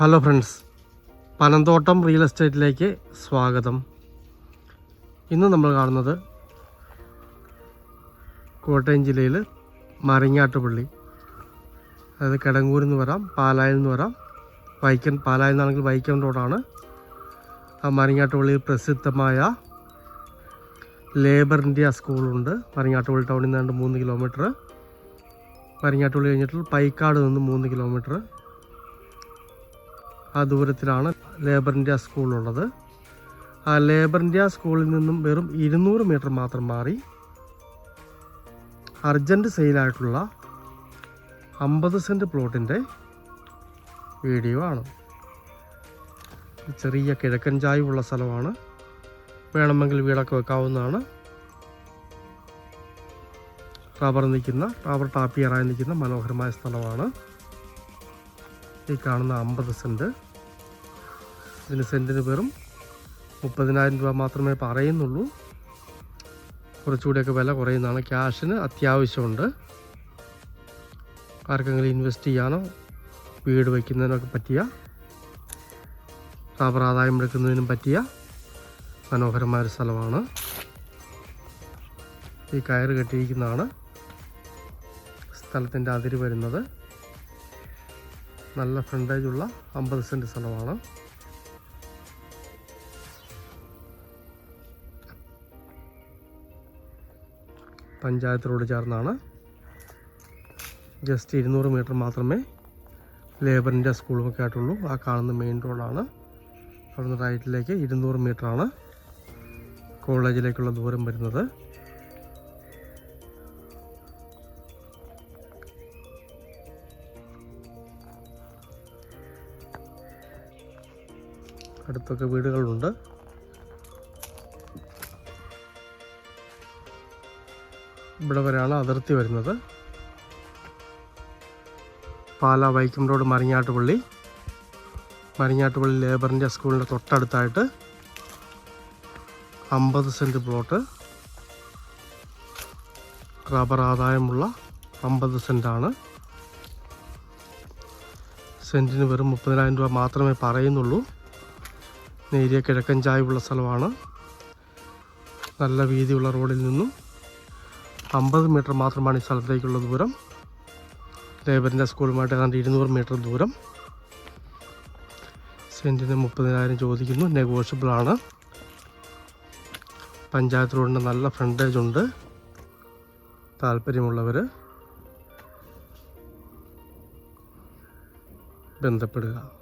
Hello friends Panamthottam real എസ്റ്റേറ്റിലേക്ക് സ്വാഗതം. ഇന്ന് നമ്മൾ കാണുന്നത് കോട്ടയം ജില്ലയിൽ മറിങ്ങാട്ടുപള്ളി. അതായത് കിടങ്ങൂരിൽ നിന്ന് വരാം പാലായിൽ നിന്ന് വരാം. വൈക്കൻ പാലായിൽ നിന്നാണെങ്കിൽ വൈക്കം റോഡാണ്. ആ മറിങ്ങാട്ടുപള്ളിയിൽ പ്രസിദ്ധമായ ലേബർ ഇന്ത്യ സ്കൂളുണ്ട്. മറിങ്ങാട്ടുപള്ളി ടൗണിൽ നിന്ന് നിന്നാണ്ട് മൂന്ന് കിലോമീറ്റർ. മറിങ്ങാട്ടുപള്ളി കഴിഞ്ഞിട്ട് പൈക്കാട് നിന്ന് മൂന്ന് കിലോമീറ്റർ. ആ ദൂരത്തിലാണ് ലേബർ ഇന്ത്യ സ്കൂളുള്ളത് ആ ലേബർ ഇന്ത്യ സ്കൂളിൽ നിന്നും വെറും ഇരുന്നൂറ് മീറ്റർ മാത്രം മാറി അർജന്റ് സെയിലായിട്ടുള്ള അമ്പത് സെന്റ് പ്ലോട്ടിന്റെ വീഡിയോ ആണ്. ചെറിയ കിഴക്കൻ ചായവുള്ള സ്ഥലമാണ്. വേണമെങ്കിൽ വീടൊക്കെ വെക്കാവുന്നതാണ്. റബ്ബർ നിൽക്കുന്ന റബ്ബർ ടാപ്പിയറായി നിൽക്കുന്ന മനോഹരമായ സ്ഥലമാണ്. ഈ കാണുന്ന അമ്പത് സെന്റ് ഇതിന് സെന്റിന് വെറും മുപ്പതിനായിരം രൂപ മാത്രമേ പറയുന്നുള്ളൂ. കുറച്ചുകൂടിയൊക്കെ വില കുറയുന്നതാണ്. ക്യാഷിന് അത്യാവശ്യമുണ്ട്. ആർക്കെങ്കിലും ഇൻവെസ്റ്റ് ചെയ്യാനോ വീട് വയ്ക്കുന്നതിനൊക്കെ പറ്റിയ റബ്ബർ ആദായം എടുക്കുന്നതിനും പറ്റിയ മനോഹരമായ ഒരു സ്ഥലമാണ്. ഈ കയറ് കെട്ടിയിരിക്കുന്നതാണ്. സ്ഥലത്തിന്റെ അതിര് വരുന്നത്. നല്ല ഫ്രണ്ടേജ് ഉള്ള അമ്പത് സെന്റ് സ്ഥലമാണ്. പഞ്ചായത്ത് റോഡ് ചേർന്നാണ്. ജസ്റ്റ് ഇരുന്നൂറ് മീറ്റർ മാത്രമേ ലേബറിന്റെ സ്കൂളുമൊക്കെ ആയിട്ടുള്ളൂ. ആ കാണുന്ന മെയിൻ റോഡാണ് അവിടുന്ന് റൈറ്റിലേക്ക് ഇരുന്നൂറ് മീറ്ററാണ് കോളേജിലേക്കുള്ള ദൂരം വരുന്നത്. അടുത്തൊക്കെ വീടുകളുണ്ട്. ഇവിടെ വരെയാണ് അതിർത്തി വരുന്നത്. പാല വൈക്കം റോഡ് മറിഞ്ഞാട്ടുപള്ളി മറിഞ്ഞാട്ടുപള്ളി ലേബറിന്റെ സ്കൂളിന്റെ തൊട്ടടുത്തായിട്ട് അമ്പത് സെന്റ് പ്ലോട്ട്. റബ്ബർ ആദായമുള്ള അമ്പത് സെന്റാണ് സെന്റിന് വെറും മുപ്പതിനായിരം രൂപ മാത്രമേ പറയുന്നുള്ളൂ. നേരിയ കിഴക്കൻ ചായവുള്ള സ്ഥലമാണ്. നല്ല വീതിയുള്ള റോഡിൽ നിന്നും അമ്പത് മീറ്റർ മാത്രമാണ് ഈ സ്ഥലത്തേക്കുള്ള ദൂരം. ലേബറിന്റെ സ്കൂളുമായിട്ട് ഏതാണ്ട് ഇരുന്നൂറ് മീറ്റർ ദൂരം. സെന്റിന് മുപ്പതിനായിരം ചോദിക്കുന്നു. നെഗോഷ്യബിളാണ്. പഞ്ചായത്ത് റോഡിന്റെ നല്ല ഫ്രണ്ടേജ് ഉണ്ട്. താല്പര്യമുള്ളവർ ബന്ധപ്പെടുക.